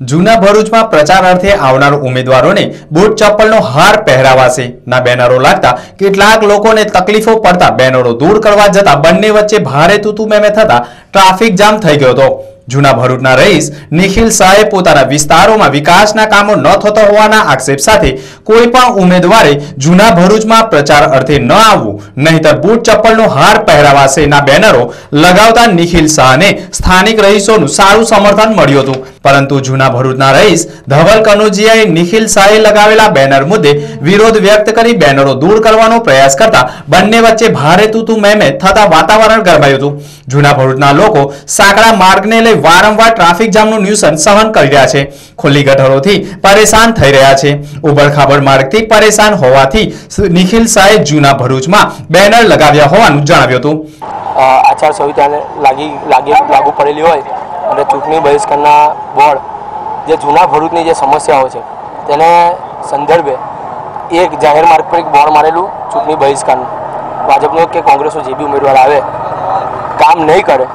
જૂના ભરૂચમાં પ્રચાર અર્થે આવનાર ઉમેદવારોને બૂટ ચપ્પલનો હાર પહેરાવાશે. ના બેનરો લાગતા કેટલાક લોકોને તકલીફો પડતા બેનરો દૂર કરવા જતા બંને વચ્ચે ભારે તૂતુ મેમે થતા ટ્રાફિક જામ થઈ ગયો હતો. જૂના ભરૂચના રહીશ નિખિલ શાહે પોતાના વિસ્તારોમાં વિકાસના કામો ન થતો હોવાના આક્ષેપ સાથે કોઈ પણ ઉમેદવારે જૂના ભરૂચમાં પ્રચાર અર્થે ન આવવું, નહીતર બૂટ ચપ્પલનો હાર પહેરાવાશે ના બેનરો લગાવતા નિખિલ શાહને સ્થાનિક રહીશોનું સારું સમર્થન મળ્યું હતું. પરંતુ જૂના ભરૂચના રહીશ ધવલ કનોજિયાએ નિખિલ શાહે લગાવેલા બેનર મુદ્દે વિરોધ વ્યક્ત કરી બેનરો દૂર કરવાનો પ્રયાસ કરતા બંને વચ્ચે ભારે તું મેમે થતા વાતાવરણ ગરમાયું હતું. જૂના ભરૂચના લોકો સાંકડા માર્ગને લઈ વારંવાર ટ્રાફિક જામનું ન્યુસન્સ સહન કરી રહ્યા છે. ખુલ્લી ગટરોથી પરેશાન થઈ રહ્યા છે. ઉબડખાબડ માર્ગથી પરેશાન હોવાથી નિખિલ શાહે જૂના ભરૂચમાં બેનર લગાવ્યા હોવાનું જણાવ્યું હતું. આચાર લાગી લાગી લાગુ પડેલી હોય અને ચૂંટણી બહિષ્કારના બોર્ડ જે જૂના ભરૂચની જે સમસ્યાઓ છે, તેને સંદર્ભે એક જાહેર માર્ગ પર એક બોર્ડ મારેલું ચૂંટણી બહિષ્કારનું. ભાજપનો કે કોંગ્રેસનો જે બી ઉમેદવાર આવે, કામ નહીં કરે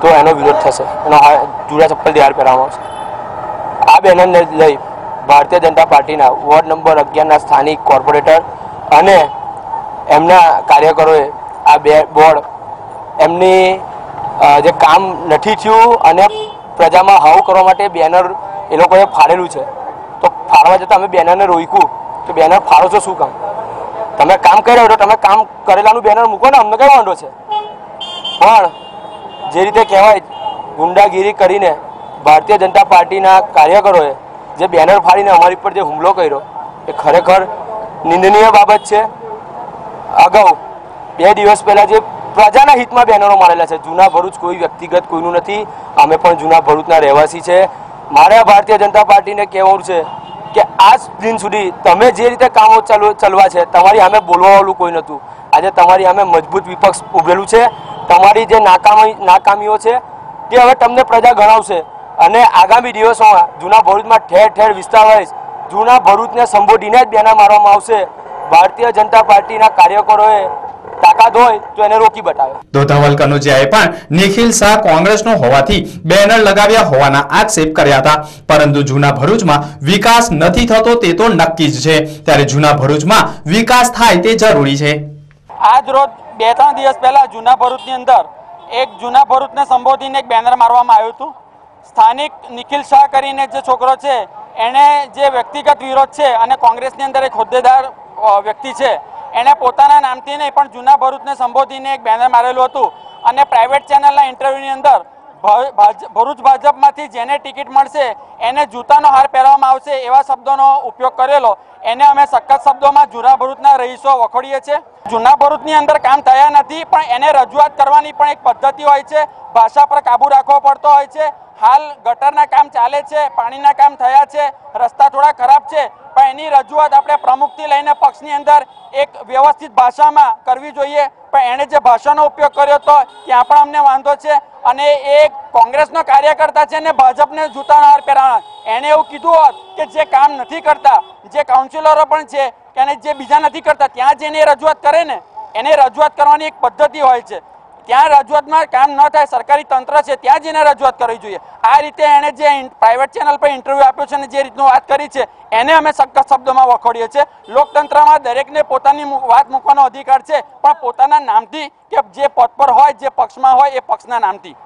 તો એનો વિરોધ થશે. એનો જૂના ચપ્પલ તૈયાર પહેરવામાં આવશે. આ બેનરને લઈ ભારતીય જનતા પાર્ટીના વોર્ડ નંબર અગિયારના સ્થાનિક કોર્પોરેટર અને એમના કાર્યકરોએ આ બે બોર્ડ એમની જે કામ નથી થયું અને પ્રજામાં હાવ કરવા માટે બેનર એ લોકોએ ફાડેલું છે. તો ફાડવા જતાં અમે બેનરને રોક્યું. તો બેનર ફાડો છો શું કામ? તમે કામ કર્યા તો તમે કામ કરેલાનું બેનર મૂકો ને. અમને કઈ વાંધો છે? પણ જે રીતે કહેવાય, ગુંડાગીરી કરીને ભારતીય જનતા પાર્ટીના કાર્યકરોએ જે બેનર ફાડીને અમારી પર જે હુમલો કર્યો, એ ખરેખર નિંદનીય બાબત છે. અગાઉ બે દિવસ પહેલાં જે પ્રજાના હિતમાં બેનરો મારેલા છે, જૂના ભરૂચ કોઈ વ્યક્તિગત કોઈનું નથી, અમે પણ જૂના ભરૂચના રહેવાસી છે. મારે ભારતીય જનતા પાર્ટીને કહેવું છે કે આજ દિન સુધી તમે જે રીતે કામો ચાલુ, ચલવા છે, તમારી સામે બોલવાવાળું કોઈ નહોતું. આજે તમારી સામે મજબૂત વિપક્ષ ઉભેલું છે. તમારી જે નાકામી નાકામીઓ છે તે હવે તમને પ્રજા ગણાવશે. અને આગામી દિવસોમાં જૂના ભરૂચમાં ઠેર ઠેર વિસ્તાર વાઇઝ જૂના ભરૂચને સંબોધીને જ બેના મારવામાં આવશે. ભારતીય જનતા પાર્ટીના કાર્યકરોએ તાકાત હોય તો એને રોકી બતાવે. તો ધવલ પણ નિખિલ શાહ કોંગ્રેસનો હોવાથી બેનર લગાવ્યા હોવાના આક્ષેપ કર્યા હતા. પરંતુ જૂના ભરૂચમાં વિકાસ નથી થતો તે તો નક્કી જ છે. ત્યારે જૂના ભરૂચમાં વિકાસ થાય તે જરૂરી છે. આજ રોજ બે ત્રણ દિવસ પહેલાં જૂના ભરૂચની અંદર એક જૂના ભરૂચને સંબોધીને એક બેનર મારવામાં આવ્યું હતું. સ્થાનિક નિખિલ શાહ કરીને જે છોકરો છે, એણે જે વ્યક્તિગત વિરોધ છે અને કોંગ્રેસની અંદર એક હોદ્દેદાર વ્યક્તિ છે, એણે પોતાના નામથી નહીં પણ જૂના ભરૂચને સંબોધીને એક બેનર મારેલું હતું. અને પ્રાઇવેટ ચેનલના ઇન્ટરવ્યૂની અંદર ભરૂચ ભાજપમાંથી જેને ટિકિટ મળશે, એને જૂતાનો હાર પહેરવામાં આવશે એવા શબ્દોનો ઉપયોગ કરેલો. એને અમે સખત શબ્દોમાં જૂના ભરૂચના રહીશો વખોડીએ છીએ. જૂના ભરૂચની અંદર કામ થયા નથી, પણ એને રજૂઆત કરવાની પણ એક પદ્ધતિ હોય છે. ભાષા પર કાબુ રાખવો પડતો હોય છે. હાલ ગટરના કામ ચાલે છે, પાણીના કામ થયા છે, રસ્તા થોડા ખરાબ છે, પણ એની રજૂઆત આપણે પ્રમુખથી લઈને પક્ષની અંદર એક વ્યવસ્થિત ભાષામાં કરવી જોઈએ. પણ એણે જે ભાષાનો ઉપયોગ કર્યો હતો ત્યાં પણ અમને વાંધો છે અને એ કોંગ્રેસનો કાર્યકર્તા છે ને ભાજપને જૂતાનાર હાર એણે એવું કીધું હોત કે જે કામ નથી કરતા, જે કાઉન્સિલરો પણ છે અને જે બીજા નથી કરતા, ત્યાં જઈને રજૂઆત કરે ને. એને રજૂઆત કરવાની એક પદ્ધતિ હોય છે. ત્યાં રજૂઆતમાં કામ ન થાય, સરકારી તંત્ર છે, ત્યાં જઈને રજૂઆત કરવી જોઈએ. આ રીતે એણે જે પ્રાઇવેટ ચેનલ પર ઇન્ટરવ્યૂ આપ્યો છે અને જે રીતનું વાત કરી છે, એને અમે સખત શબ્દોમાં વખોડીએ છીએ. લોકતંત્રમાં દરેકને પોતાની વાત મૂકવાનો અધિકાર છે, પણ પોતાના નામથી કે જે પદ પર હોય, જે પક્ષમાં હોય, એ પક્ષના નામથી.